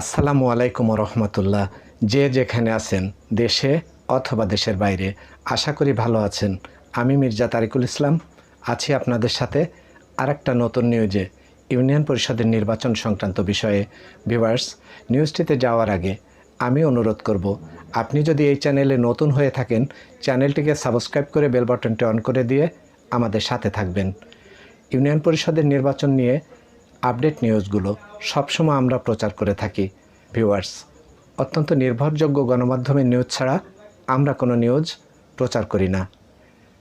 আসসালামু আলাইকুম রহমতুল্লাহ যে যেখানে আছেন, দেশে অথবা দেশের বাইরে, আশা করি ভালো আছেন। আমি মির্জা তারিকুল ইসলাম। আছি আপনাদের সাথে আরেকটা নতুন নিউজে, ইউনিয়ন পরিষদের নির্বাচন সংক্রান্ত বিষয়ে। ভিভার্স নিউজটিতে যাওয়ার আগে আমি অনুরোধ করব, আপনি যদি এই চ্যানেলে নতুন হয়ে থাকেন, চ্যানেলটিকে সাবস্ক্রাইব করে বেল বাটনটি অন করে দিয়ে আমাদের সাথে থাকবেন। ইউনিয়ন পরিষদের নির্বাচন নিয়ে আপডেট নিউজগুলো সবসময় আমরা প্রচার করে থাকি। ভিউয়ার্স, অত্যন্ত নির্ভরযোগ্য গণমাধ্যমের নিউজ ছাড়া আমরা কোনো নিউজ প্রচার করি না।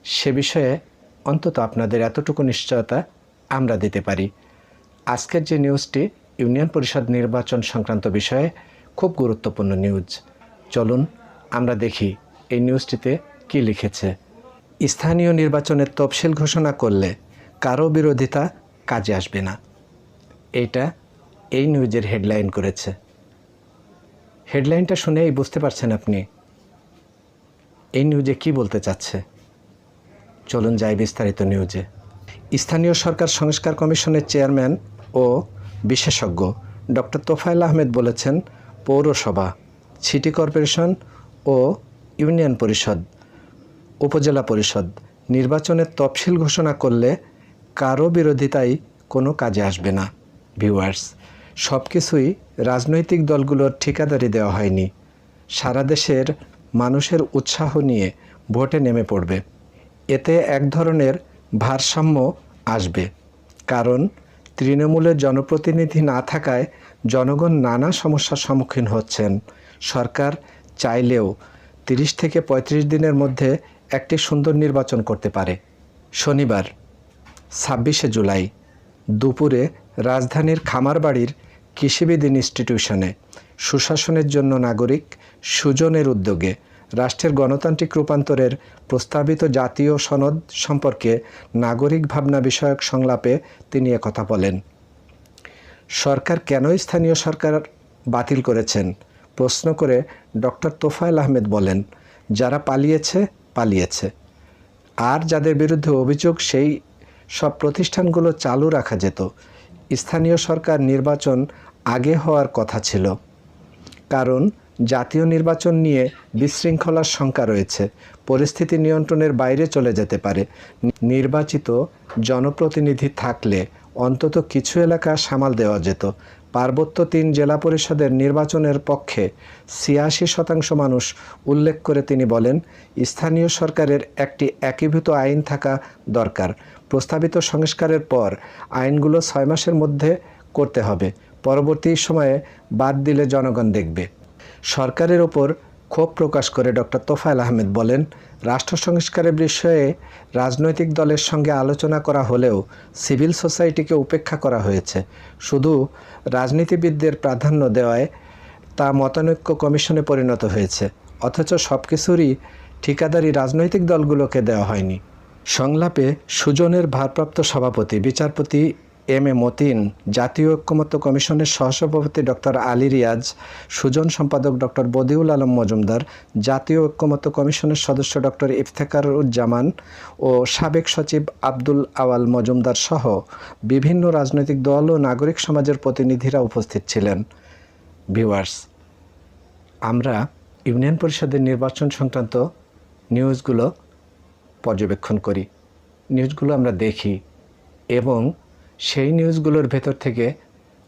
সে বিষয়ে অন্তত আপনাদের এতটুকু নিশ্চয়তা আমরা দিতে পারি। আজকের যে নিউজটি ইউনিয়ন পরিষদ নির্বাচন সংক্রান্ত বিষয়ে খুব গুরুত্বপূর্ণ নিউজ। চলুন আমরা দেখি এই নিউজটিতে কি লিখেছে। স্থানীয় নির্বাচনের তফসিল ঘোষণা করলে কারও বিরোধিতা কাজে আসবে না। এইটা এই নিউজের হেডলাইন করেছে। হেডলাইনটা শুনেই বুঝতে পারছেন আপনি এই নিউজে কি বলতে চাচ্ছে। চলুন যাই বিস্তারিত নিউজে। স্থানীয় সরকার সংস্কার কমিশনের চেয়ারম্যান ও বিশেষজ্ঞ ডক্টর তোফায়েল আহমেদ বলেছেন, পৌরসভা, সিটি কর্পোরেশন ও ইউনিয়ন পরিষদ, উপজেলা পরিষদ নির্বাচনের তফসিল ঘোষণা করলে কারও বিরোধিতাই কোনো কাজে আসবে না। ভিউয়ার্স সব কিছুই রাজনৈতিক দলগুলোর ঠিকাদারি দেওয়া হয়নি। সারা দেশের মানুষের উৎসাহ নিয়ে ভোটে নেমে পড়বে। এতে এক ধরনের ভারসাম্য আসবে। কারণ তৃণমূলের জনপ্রতিনিধি না থাকায় জনগণ নানা সমস্যার সম্মুখীন হচ্ছেন। সরকার চাইলেও তিরিশ থেকে ৩৫ দিনের মধ্যে একটি সুন্দর নির্বাচন করতে পারে। শনিবার, ছাব্বিশে জুলাই, দুপুরে রাজধানীর খামারবাড়ির কৃষিবিদ ইনস্টিটিউশনে সুশাসনের জন্য নাগরিক সুজনের উদ্যোগে রাষ্ট্রের গণতান্ত্রিক রূপান্তরের প্রস্তাবিত জাতীয় সনদ সম্পর্কে নাগরিক ভাবনা বিষয়ক সংলাপে তিনি একথা বলেন। সরকার কেন স্থানীয় সরকার বাতিল করেছেন? প্রশ্ন করে ডক্টর তোফায়েল আহমেদ বলেন, যারা পালিয়েছে পালিয়েছে। আর যাদের বিরুদ্ধে অভিযোগ, সেই সব প্রতিষ্ঠানগুলো চালু রাখা যেত। স্থানীয় সরকার নির্বাচন আগে হওয়ার কথা ছিল। কারণ জাতীয় নির্বাচন নিয়ে বিশৃঙ্খলার শঙ্কা রয়েছে। পরিস্থিতি নিয়ন্ত্রণের বাইরে চলে যেতে পারে। নির্বাচিত জনপ্রতিনিধি থাকলে অন্তত কিছু এলাকা সামাল দেওয়া যেত। পার্বত্য তিন জেলা পরিষদের নির্বাচনের পক্ষে ছিয়াশি শতাংশ মানুষ উল্লেখ করে তিনি বলেন, স্থানীয় সরকারের একটি একীভূত আইন থাকা দরকার। প্রস্তাবিত সংস্কারের পর আইনগুলো ছয় মাসের মধ্যে করতে হবে। পরবর্তী সময়ে বাদ দিলে জনগণ দেখবে। সরকারের ওপর ক্ষোভ প্রকাশ করে ডক্টর তোফায়েল আহমেদ বলেন, রাষ্ট্র সংস্কারের বিষয়ে রাজনৈতিক দলের সঙ্গে আলোচনা করা হলেও সিভিল সোসাইটিকে উপেক্ষা করা হয়েছে। শুধু রাজনীতিবিদদের প্রাধান্য দেওয়ায় তা মতানৈক্য কমিশনে পরিণত হয়েছে। অথচ সব কিছুরই ঠিকাদারি রাজনৈতিক দলগুলোকে দেওয়া হয়নি। সংলাপে সুজনের ভারপ্রাপ্ত সভাপতি, বিচারপতি এম এ মতিন, জাতীয় ঐক্যমত্য কমিশনের সহসভাপতি ডক্টর আলী রিয়াজ, সুজন সম্পাদক ডক্টর বদিউল আলম মজুমদার, জাতীয় ঐক্যমত্য কমিশনের সদস্য ডক্টর ইফতেখারুজ্জামান ও সাবেক সচিব আব্দুল আওয়াল মজুমদার সহ বিভিন্ন রাজনৈতিক দল ও নাগরিক সমাজের প্রতিনিধিরা উপস্থিত ছিলেন। ভিউয়ার্স, আমরা ইউনিয়ন পরিষদের নির্বাচন সংক্রান্ত নিউজগুলো পর্যবেক্ষণ করি। নিউজগুলো আমরা দেখি এবং সেই নিউজগুলোর ভেতর থেকে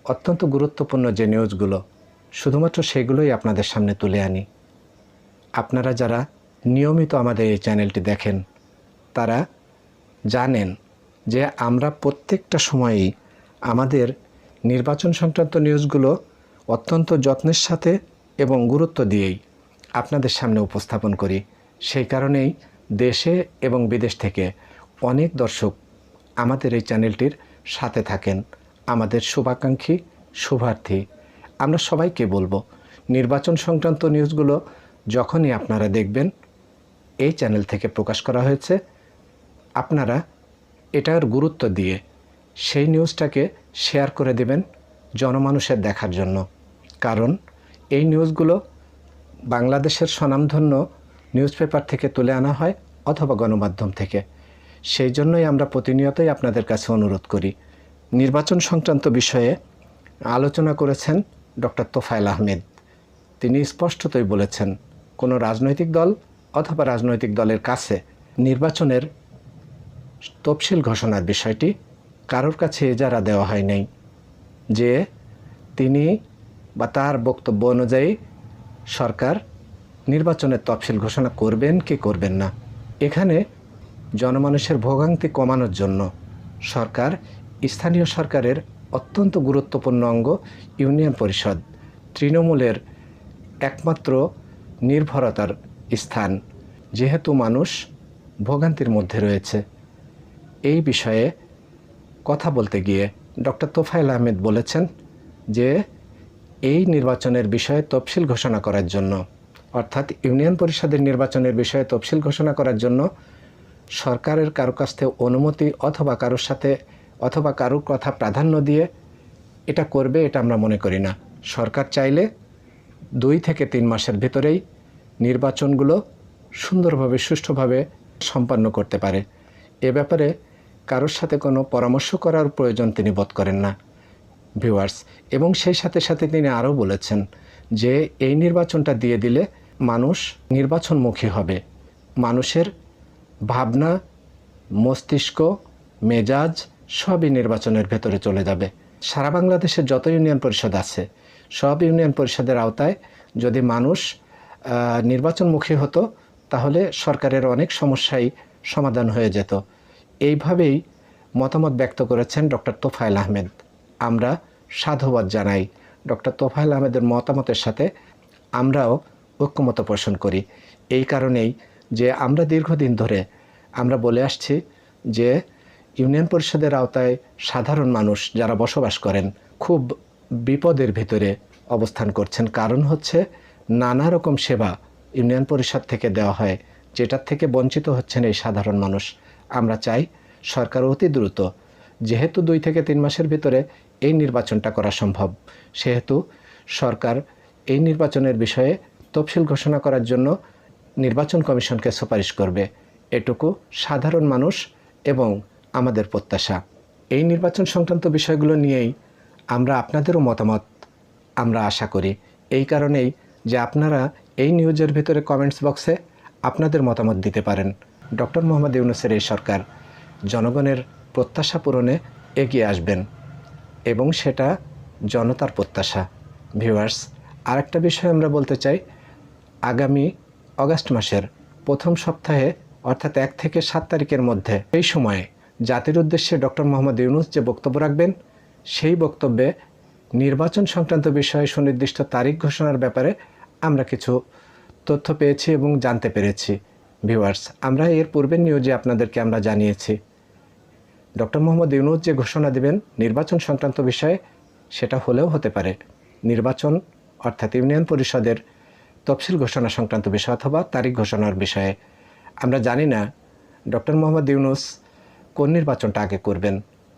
অত্যন্ত গুরুত্বপূর্ণ যে নিউজগুলো, শুধুমাত্র সেগুলোই আপনাদের সামনে তুলে আনি। আপনারা যারা নিয়মিত আমাদের এই চ্যানেলটি দেখেন, তারা জানেন যে আমরা প্রত্যেকটা সময়েই আমাদের নির্বাচন সংক্রান্ত নিউজগুলো অত্যন্ত যত্নের সাথে এবং গুরুত্ব দিয়েই আপনাদের সামনে উপস্থাপন করি। সেই কারণেই দেশে এবং বিদেশ থেকে অনেক দর্শক আমাদের এই চ্যানেলটির সাথে থাকেন। আমাদের শুভাকাঙ্ক্ষী, শুভার্থী। আমরা সবাইকে বলব, নির্বাচন সংক্রান্ত নিউজগুলো যখনই আপনারা দেখবেন, এই চ্যানেল থেকে প্রকাশ করা হয়েছে। আপনারা এটার গুরুত্ব দিয়ে সেই নিউজটাকে শেয়ার করে দেবেন জনমানুষের দেখার জন্য। কারণ এই নিউজগুলো বাংলাদেশের স্বনামধন্য নিউজ পেপার থেকে তুলে আনা হয় অথবা গণমাধ্যম থেকে। সেই জন্যই আমরা প্রতিনিয়তই আপনাদের কাছে অনুরোধ করি। নির্বাচন সংক্রান্ত বিষয়ে আলোচনা করেছেন ডক্টর তোফায়েল আহমেদ। তিনি স্পষ্টতই বলেছেন, কোনো রাজনৈতিক দল অথবা রাজনৈতিক দলের কাছে নির্বাচনের তফসিল ঘোষণার বিষয়টি কারোর কাছে এজারা দেওয়া হয় নাই। যে তিনি বা তার বক্তব্য অনুযায়ী সরকার নির্বাচনের তফসিল ঘোষণা করবেন কি করবেন না? এখানে জনমানুষের ভোগান্তি কমানোর জন্য সরকার, স্থানীয় সরকারের অত্যন্ত গুরুত্বপূর্ণ অঙ্গ ইউনিয়ন পরিষদ, তৃণমূলের একমাত্র নির্ভরতার স্থান। যেহেতু মানুষ ভোগান্তির মধ্যে রয়েছে, এই বিষয়ে কথা বলতে গিয়ে ডক্টর তোফায়েল আহমেদ বলেছেন যে এই নির্বাচনের বিষয়ে তফসিল ঘোষণা করার জন্য অর্থাৎ ইউনিয়ন পরিষদের নির্বাচনের বিষয়ে তফসিল ঘোষণা করার জন্য সরকারের কারও কাছ থেকে অনুমতি অথবা কারোর সাথে অথবা কারোর কথা প্রাধান্য দিয়ে এটা করবে এটা আমরা মনে করি না। সরকার চাইলে দুই থেকে তিন মাসের ভিতরেই নির্বাচনগুলো সুন্দরভাবে, সুষ্ঠুভাবে সম্পন্ন করতে পারে। এ ব্যাপারে কারোর সাথে কোনো পরামর্শ করার প্রয়োজন তিনি বোধ করেন না। ভিউয়ার্স, এবং সেই সাথে সাথে তিনি আরও বলেছেন যে, এই নির্বাচনটা দিয়ে দিলে মানুষ নির্বাচনমুখী হবে। মানুষের ভাবনা, মস্তিষ্ক, মেজাজ সবই নির্বাচনের ভেতরে চলে যাবে। সারা বাংলাদেশের যত ইউনিয়ন পরিষদ আছে, সব ইউনিয়ন পরিষদের আওতায় যদি মানুষ নির্বাচনমুখী হতো, তাহলে সরকারের অনেক সমস্যাই সমাধান হয়ে যেত। এইভাবেই মতামত ব্যক্ত করেছেন ডক্টর তোফায়েল আহমেদ। আমরা সাধুবাদ জানাই। ডক্টর তোফায়েল আহমেদের মতামতের সাথে আমরাও ঐক্যমত পোষণ করি। এই কারণেই যে আমরা দীর্ঘদিন ধরে আমরা বলে আসছি যে ইউনিয়ন পরিষদের আওতায় সাধারণ মানুষ যারা বসবাস করেন খুব বিপদের ভিতরে অবস্থান করছেন। কারণ হচ্ছে নানা রকম সেবা ইউনিয়ন পরিষদ থেকে দেওয়া হয়, যেটার থেকে বঞ্চিত হচ্ছেন এই সাধারণ মানুষ। আমরা চাই সরকার অতি দ্রুত, যেহেতু দুই থেকে তিন মাসের ভিতরে এই নির্বাচনটা করা সম্ভব, সেহেতু সরকার এই নির্বাচনের বিষয়ে তফসিল ঘোষণা করার জন্য নির্বাচন কমিশনকে সুপারিশ করবে। এটুকু সাধারণ মানুষ এবং আমাদের প্রত্যাশা। এই নির্বাচন সংক্রান্ত বিষয়গুলো নিয়েই আমরা আপনাদেরও মতামত আমরা আশা করি। এই কারণেই যে আপনারা এই নিউজের ভিতরে কমেন্টস বক্সে আপনাদের মতামত দিতে পারেন। ডক্টর মোহাম্মদ ইউনুসের এই সরকার জনগণের প্রত্যাশা পূরণে এগিয়ে আসবেন এবং সেটা জনতার প্রত্যাশা। ভিউয়ার্স, আরেকটা বিষয় আমরা বলতে চাই আগামী অগাস্ট মাসের প্রথম সপ্তাহে, অর্থাৎ এক থেকে সাত তারিখের মধ্যে, এই সময়ে জাতির উদ্দেশ্যে ডক্টর মোহাম্মদ ইউনুস যে বক্তব্য রাখবেন, সেই বক্তব্যে নির্বাচন সংক্রান্ত বিষয়ে সুনির্দিষ্ট তারিখ ঘোষণার ব্যাপারে আমরা কিছু তথ্য পেয়েছি এবং জানতে পেরেছি। ভিউয়ার্স, আমরা এর পূর্বের নিউজে আপনাদেরকে আমরা জানিয়েছি। ডক্টর মোহাম্মদ ইউনুস যে ঘোষণা দেবেন নির্বাচন সংক্রান্ত বিষয়ে, সেটা হলেও হতে পারে। নির্বাচন, অর্থাৎ ইউনিয়ন পরিষদের তফসিল ঘোষণা সংক্রান্ত বিষয় অথবা তারিখ ঘোষণার বিষয়ে। আমরা জানি না, ডক্টর মোহাম্মদ ইউনুস কোন নির্বাচনটা আগে করবেন,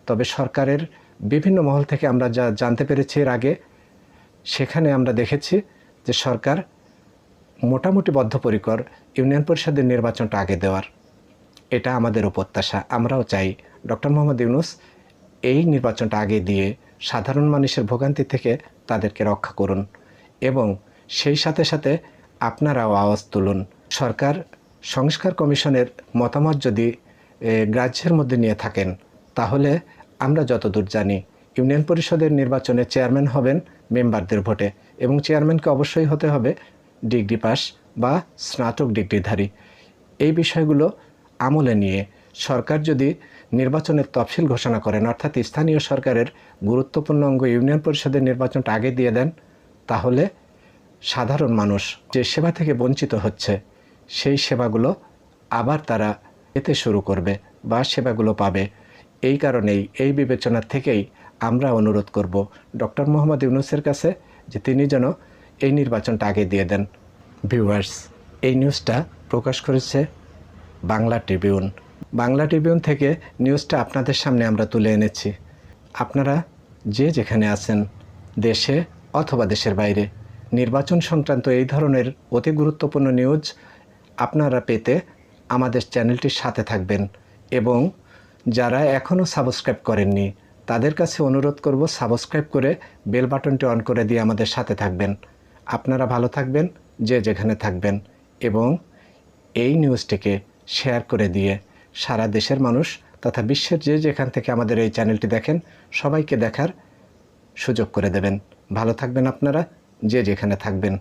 তবে সরকারের বিভিন্ন মহল থেকে আমরা যা জানতে পেরেছি এর আগে, সেখানে আমরা দেখেছি যে সরকার মোটামুটি বদ্ধপরিকর ইউনিয়ন পরিষদের নির্বাচনটা আগে দেওয়ার। এটা আমাদেরও প্রত্যাশা। আমরাও চাই ডক্টর মোহাম্মদ ইউনুস এই নির্বাচনটা আগে দিয়ে সাধারণ মানুষের ভোগান্তি থেকে তাদেরকে রক্ষা করুন এবং সেই সাথে সাথে আপনারাও আওয়াজ তুলুন। সরকার, সংস্কার কমিশনের মতামত যদি গ্রাহ্যের মধ্যে নিয়ে থাকেন, তাহলে আমরা যতদূর জানি, ইউনিয়ন পরিষদের নির্বাচনে চেয়ারম্যান হবেন মেম্বারদের ভোটে এবং চেয়ারম্যানকে অবশ্যই হতে হবে ডিগ্রি পাস বা স্নাতক ডিগ্রিধারী। এই বিষয়গুলো আমলে নিয়ে সরকার যদি নির্বাচনের তফসিল ঘোষণা করেন, অর্থাৎ স্থানীয় সরকারের গুরুত্বপূর্ণ অঙ্গ ইউনিয়ন পরিষদের নির্বাচনটা আগে দিয়ে দেন, তাহলে সাধারণ মানুষ যে সেবা থেকে বঞ্চিত হচ্ছে, সেই সেবাগুলো আবার তারা পেতে শুরু করবে বা সেবাগুলো পাবে। এই কারণেই এই বিবেচনা থেকেই আমরা অনুরোধ করব ডক্টর মোহাম্মদ ইউনুসের কাছে যে তিনি যেন এই নির্বাচনটা আগে দিয়ে দেন। ভিউয়ার্স, এই নিউজটা প্রকাশ করেছে বাংলা ট্রিবিউন। বাংলা ট্রিবিউন থেকে নিউজটা আপনাদের সামনে আমরা তুলে এনেছি। আপনারা যে যেখানে আছেন, দেশে অথবা দেশের বাইরে নির্বাচন সংক্রান্ত এই ধরনের অতি গুরুত্বপূর্ণ নিউজ আপনারা পেতে আমাদের চ্যানেলটির সাথে থাকবেন। এবং যারা এখনও সাবস্ক্রাইব করেননি, তাদের কাছে অনুরোধ করব সাবস্ক্রাইব করে বেল বাটনটি অন করে দিয়ে আমাদের সাথে থাকবেন। আপনারা ভালো থাকবেন, যে যেখানে থাকবেন, এবং এই নিউজটিকে শেয়ার করে দিয়ে সারা দেশের মানুষ তথা বিশ্বের যে যেখান থেকে আমাদের এই চ্যানেলটি দেখেন, সবাইকে দেখার সুযোগ করে দেবেন। ভালো থাকবেন আপনারা যে যেখানে থাকবেন